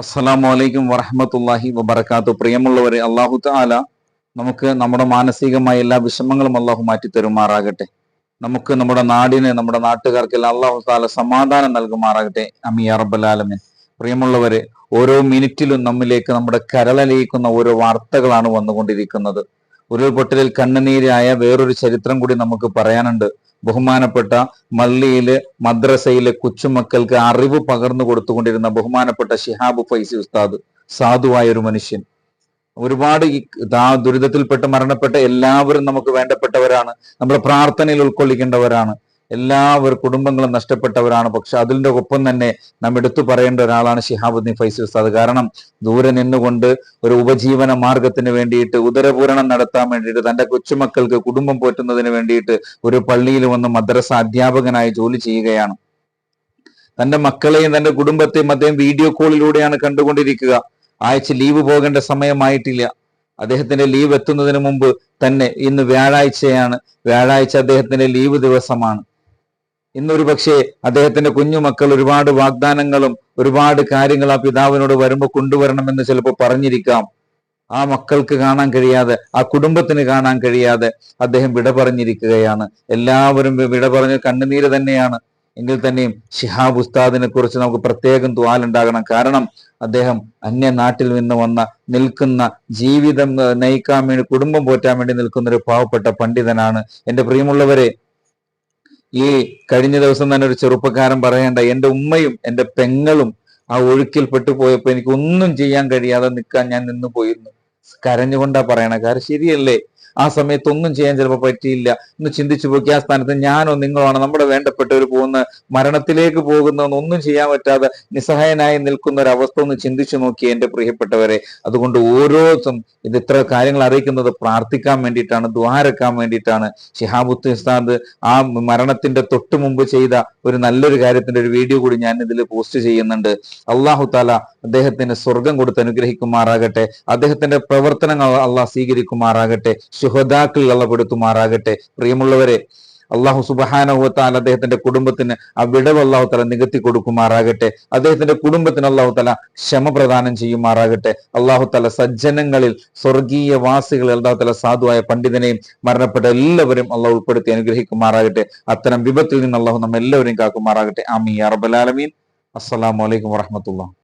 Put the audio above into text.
അസ്സലാമു അലൈക്കും വറഹമത്തല്ലാഹി വബർക്കാത്തു പ്രിയമുള്ളവരെ അള്ളാഹു താല നമുക്ക് നമ്മുടെ മാനസികമായ എല്ലാ വിഷമങ്ങളും അള്ളാഹു മാറ്റി തരുമാറാകട്ടെ. നമുക്ക് നമ്മുടെ നാടിന് നമ്മുടെ നാട്ടുകാർക്കെല്ലാം അള്ളാഹു താല സമാധാനം നൽകുമാറാകട്ടെ. അമി അറബലാലമൻ പ്രിയമുള്ളവരെ ഓരോ മിനിറ്റിലും നമ്മിലേക്ക് നമ്മുടെ കരളലിയിക്കുന്ന ഓരോ വാർത്തകളാണ് വന്നുകൊണ്ടിരിക്കുന്നത്. ഉരുൾപൊട്ടലിൽ കണ്ണുനീരായ വേറൊരു ചരിത്രം കൂടി നമുക്ക് പറയാനുണ്ട്. ബഹുമാനപ്പെട്ട മള്ളിയിലെ മദ്രസയിലെ കൊച്ചുമക്കൾക്ക് അറിവ് പകർന്നു കൊടുത്തുകൊണ്ടിരുന്ന ബഹുമാനപ്പെട്ട ഷിഹാബ് ഫൈസി ഉസ്താദ് സാധുവായ ഒരു മനുഷ്യൻ. ഒരുപാട് ആ ദുരിതത്തിൽപ്പെട്ട് മരണപ്പെട്ട എല്ലാവരും നമുക്ക് വേണ്ടപ്പെട്ടവരാണ്. നമ്മുടെ പ്രാർത്ഥനയിൽ ഉൾക്കൊള്ളിക്കേണ്ടവരാണ്. എല്ലാവർ കുടുംബങ്ങളും നഷ്ടപ്പെട്ടവരാണ്. പക്ഷെ അതിന്റെ ഒപ്പം തന്നെ നാം എടുത്തു പറയേണ്ട ഒരാളാണ് ഷിഹാബുദ്ദീൻ ഫൈസി ഉസ്താദ്. കാരണം ദൂരെ നിന്നുകൊണ്ട് ഒരു ഉപജീവന മാർഗത്തിന് വേണ്ടിയിട്ട് ഉദരപൂരണം നടത്താൻ വേണ്ടിയിട്ട് തന്റെ കൊച്ചുമക്കൾക്ക് കുടുംബം പോറ്റുന്നതിന് വേണ്ടിയിട്ട് ഒരു പള്ളിയിൽ വന്ന് മദ്രസ അധ്യാപകനായി ജോലി ചെയ്യുകയാണ്. തന്റെ മക്കളെയും തന്റെ കുടുംബത്തെയും അദ്ദേഹം വീഡിയോ കോളിലൂടെയാണ് കണ്ടുകൊണ്ടിരിക്കുക. ആഴ്ച ലീവ് പോകേണ്ട സമയമായിട്ടില്ല. അദ്ദേഹത്തിന്റെ ലീവ് എത്തുന്നതിന് മുമ്പ് തന്നെ ഇന്ന് വ്യാഴാഴ്ചയാണ്. വ്യാഴാഴ്ച അദ്ദേഹത്തിന്റെ ലീവ് ദിവസമാണ്. ഇന്നൊരു പക്ഷേ അദ്ദേഹത്തിന്റെ കുഞ്ഞുമക്കൾ ഒരുപാട് വാഗ്ദാനങ്ങളും ഒരുപാട് കാര്യങ്ങൾ ആ പിതാവിനോട് വരുമ്പോൾ കൊണ്ടുവരണമെന്ന് ചിലപ്പോൾ പറഞ്ഞിരിക്കാം. ആ മക്കൾക്ക് കാണാൻ കഴിയാതെ ആ കുടുംബത്തിന് കാണാൻ കഴിയാതെ അദ്ദേഹം വിട പറഞ്ഞിരിക്കുകയാണ്. എല്ലാവരും വിട പറഞ്ഞ് കണ്ണുനീര് തന്നെയാണ്. എങ്കിൽ തന്നെയും ഷിഹാബ് ഉസ്താദിനെ കുറിച്ച് നമുക്ക് പ്രത്യേകം തുവാലുണ്ടാകണം കാരണം അദ്ദേഹം അന്യ നാട്ടിൽ നിന്ന് വന്ന നിൽക്കുന്ന ജീവിതം നയിക്കാൻ വേണ്ടി കുടുംബം പോറ്റാൻ വേണ്ടി നിൽക്കുന്ന ഒരു പാവപ്പെട്ട പണ്ഡിതനാണ്. എന്റെ പ്രിയമുള്ളവരെ ഈ കഴിഞ്ഞ ദിവസം തന്നെ ഒരു ചെറുപ്പക്കാരൻ പറയേണ്ട എന്റെ ഉമ്മയും എന്റെ പെങ്ങളും ആ ഒഴുക്കിൽ പെട്ടുപോയപ്പോൾ എനിക്ക് ഒന്നും ചെയ്യാൻ കഴിയാതെ നിൽക്കാൻ ഞാൻ നിന്നു പോയിരുന്നു. കരഞ്ഞുകൊണ്ടാ പറയണ കാര്യം ശരിയല്ലേ? ആ സമയത്ത് ഒന്നും ചെയ്യാൻ ചിലപ്പോൾ പറ്റിയില്ല. ഒന്ന് ചിന്തിച്ചു പോക്കി. ആ സ്ഥാനത്ത് ഞാനോ നിങ്ങളാണ് നമ്മുടെ വേണ്ടപ്പെട്ടവർ പോകുന്ന മരണത്തിലേക്ക് പോകുന്ന ഒന്നും ചെയ്യാൻ പറ്റാതെ നിസ്സഹായനായി നിൽക്കുന്ന ഒരു അവസ്ഥ ഒന്ന് ചിന്തിച്ചു നോക്കി എന്റെ പ്രിയപ്പെട്ടവരെ. അതുകൊണ്ട് ഓരോ ഇത് ഇത്ര കാര്യങ്ങൾ അറിയിക്കുന്നത് പ്രാർത്ഥിക്കാൻ വേണ്ടിയിട്ടാണ് ദ്വാരക്കാൻ വേണ്ടിയിട്ടാണ്. ഷിഹാബുത്ത് ഉസ്താദ് ആ മരണത്തിന്റെ തൊട്ടു മുമ്പ് ചെയ്ത ഒരു നല്ലൊരു കാര്യത്തിന്റെ ഒരു വീഡിയോ കൂടി ഞാൻ ഇതിൽ പോസ്റ്റ് ചെയ്യുന്നുണ്ട്. അള്ളാഹു താല അദ്ദേഹത്തിന് സ്വർഗം കൊടുത്ത് അനുഗ്രഹിക്കുമാറാകട്ടെ. അദ്ദേഹത്തിന്റെ പ്രവർത്തനങ്ങൾ അള്ളാഹ് സ്വീകരിക്കുമാറാകട്ടെ. ശുഹദാക്കളിൽ അള്ളപ്പെടുത്തുമാറാകട്ടെ പ്രിയമുള്ളവരെ അള്ളാഹു സുബഹാനഹുത്താൽ അദ്ദേഹത്തിന്റെ കുടുംബത്തിന് ആ വിടവ് അള്ളാഹു തല നികത്തി കൊടുക്കുമാറാകട്ടെ. അദ്ദേഹത്തിന്റെ കുടുംബത്തിന് അള്ളാഹു തല ക്ഷമ പ്രദാനം ചെയ്യുമാറാകട്ടെ. അള്ളാഹു തല സജ്ജനങ്ങളിൽ സ്വർഗീയ വാസികളിൽ അള്ളാഹു തല സാധുവായ പണ്ഡിതനെയും മരണപ്പെട്ട എല്ലാവരും അള്ളാഹു ഉൾപ്പെടുത്തി അനുഗ്രഹിക്കുമാറാകട്ടെ. അത്തരം വിപത്തിൽ നിന്ന് അള്ളാഹു നമ്മെല്ലാവരെയും കാക്കുമാറാകട്ടെ. ആമി അറബലാലമീൻ അസ്സലാമലൈക്കും വറഹമത്തുള്ള